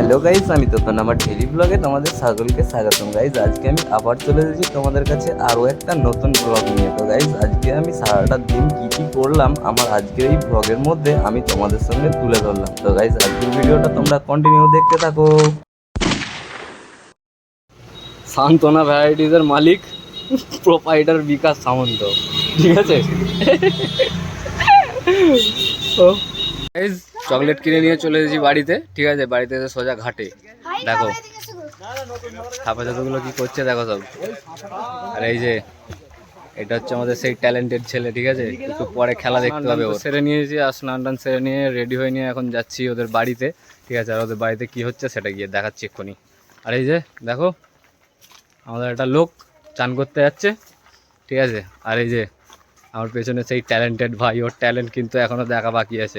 Hello guys আমি তোতন আমার daily ব্লগে তোমাদের সকলকে স্বাগতম। গাইজ আজকে আমি আবার চলে এসেছি তোমাদের কাছে আরও একটা নতুন ব্লগ নিয়ে। তো গাইজ আজকে আমি সারাটা দিন কী কী করলাম আমার আজকের এই ব্লগের মধ্যে আমি তোমাদের সঙ্গে তুলে ধরলাম। তো গাইজ আজকের ভিডিওটা তোমরা কন্টিনিউ দেখতে থাকো। সান্তনা ভ্যারাইটিজের মালিক প্রোপাইটার বিকাশ সামন্ত। ঠিক আছে? চকলেট কিনে নিয়ে চলে এসেছি বাড়িতে ঠিক আছে? বাড়িতে এসে সোজা ঘাটে। দেখো ছাপা ছাতুগুলো কি করছে দেখো সব। আর এই যে এটা হচ্ছে আমাদের সেই ট্যালেন্টেড ছেলে ঠিক আছে? একটু পরে খেলা দেখতে হবে ও সেরে নিয়েছি আর স্নান টান সেরে নিয়ে রেডি হয়ে নিয়ে এখন যাচ্ছি ওদের বাড়িতে ঠিক আছে? আর ওদের বাড়িতে কি হচ্ছে সেটা গিয়ে দেখাচ্ছি এক্ষুনি। আর এই যে দেখো আমাদের একটা লোক চান করতে যাচ্ছে ঠিক আছে? আর এই যে আমার পেছনে সেই ট্যালেন্টেড ভাই ওর ট্যালেন্ট কিন্তু এখনও দেখা বাকি আছে।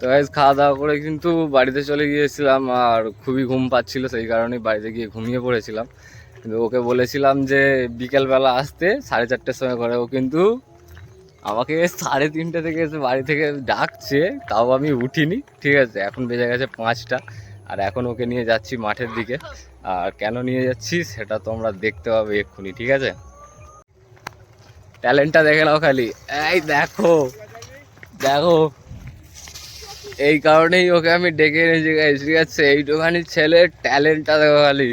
তো গাইজ খাওয়া দাওয়া করে কিন্তু বাড়িতে চলে গিয়েছিলাম আর খুবই ঘুম পাচ্ছিল, সেই কারণে বাড়িতে গিয়ে ঘুমিয়ে পড়েছিলাম। কিন্তু ওকে বলেছিলাম যে বিকেলবেলা আসতে, সাড়ে চারটের সময় করে ও কিন্তু আমাকে সাড়ে তিনটে থেকে এসে বাড়ি থেকে ডাকছে, তাও আমি উঠিনি, ঠিক আছে? এখন বেজে গেছে পাঁচটা, আর এখন ওকে নিয়ে যাচ্ছি মাঠের দিকে। আর কেন নিয়ে যাচ্ছি, সেটা তোমরা দেখতে পাবে এক্ষুনি, ঠিক আছে? ট্যালেন্টটা দেখে নাও খালি। এই দেখো দেখো। এই কারণেই ওকে আমি ডেকে এনেছি গাইস ঠিক আছে? এইটুখানি ছেলের ট্যালেন্টটা দেখো খালি।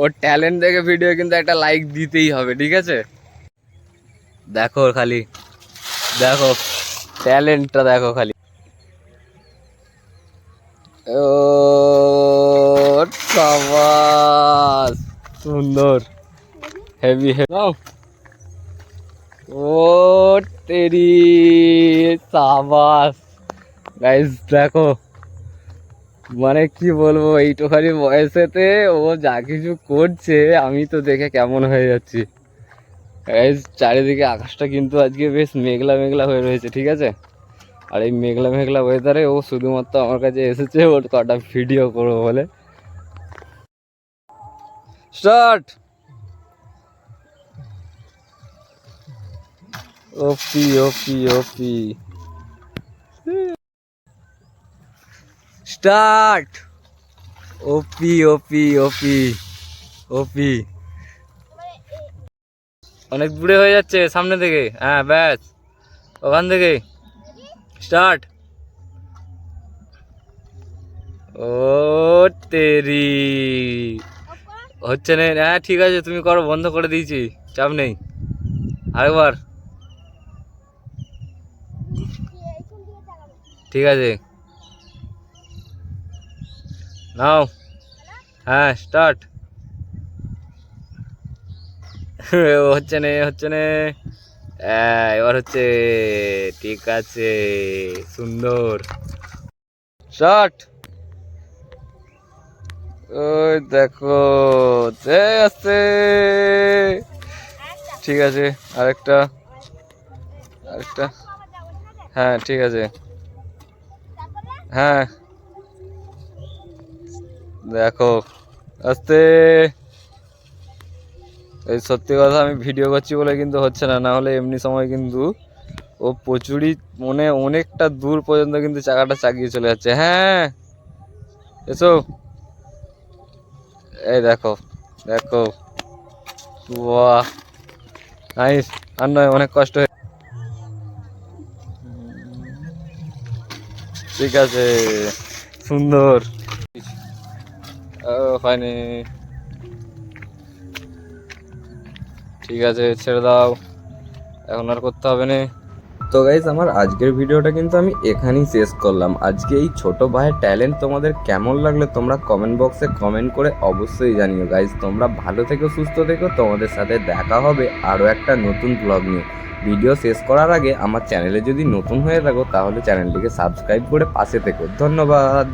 ওর ট্যালেন্ট দেখে ভিডিও কিন্তু একটা লাইক দিতেই হবে, ঠিক আছে? দেখো খালি। দেখো, ট্যালেন্টটা দেখো খালি। ও সুন্দর। হেভি হেভি ও তেরি দেখো মানে কি বলব, এইটুখানি বয়সেতে ও যা কিছু করছে, আমি তো দেখে কেমন হয়ে যাচ্ছি। চারিদিকে আকাশটা কিন্তু আজকে বেশ মেঘলা মেঘলা হয়ে রয়েছে, ঠিক আছে? আর এই মেঘলা মেঘলা ওয়েদারে ও শুধুমাত্র আমার কাছে এসেছে, ওর কটা ভিডিও করব বলে। স্টার্ট ওপি ওপি ওপি স্টার্ট ওপি ওপি ওপি ওপি অনেক দূরে হয়ে যাচ্ছে, সামনে থেকে। হ্যাঁ ব্যাস। ওখান থেকে। স্টার্ট ও, তেরি। হচ্ছে না হ্যাঁ ঠিক আছে, তুমি করো, বন্ধ করে দিয়েছি। চাপ নেই। আরেকবার। ঠিক আছে। নাও। হ্যাঁ স্টার্ট হচ্ছে না হচ্ছে না। হ্যাঁ, এবার হচ্ছে ঠিক আছে সুন্দর। শট ওই দেখো যে আসছে। ঠিক আছে আরেকটা আরেকটা। হ্যাঁ ঠিক আছে। হ্যাঁ। দেখো, আস্তে। এই সত্যি কথা, আমি ভিডিও করছি বলে কিন্তু হচ্ছে না না হলে এমনি সময় কিন্তু ও প্রচুরই, মনে অনেকটা দূর পর্যন্ত কিন্তু চাকাটা চাগিয়ে চলে যাচ্ছে। হ্যাঁ। এসো। এই দেখো দেখো। বাহ। নাইস আর নয়, অনেক কষ্ট ঠিক আছে। সুন্দর। হয়নি ঠিক আছে ছেড়ে দাও। এখন আর করতে হবে না। তো গাইজ আমার আজকের ভিডিওটা কিন্তু আমি এখানেই শেষ করলাম। আজকে এই ছোট ভাইয়ের ট্যালেন্ট তোমাদের কেমন লাগলে তোমরা কমেন্ট বক্সে কমেন্ট করে অবশ্যই জানিও। গাইজ তোমরা ভালো থেকো, সুস্থ থেকো। তোমাদের সাথে দেখা হবে আরও একটা নতুন ব্লগ নিয়ে। ভিডিও শেষ করার আগে আমার চ্যানেলে যদি নতুন হয়ে থাকো, তাহলে চ্যানেলটিকে সাবস্ক্রাইব করে পাশে থেকো। ধন্যবাদ।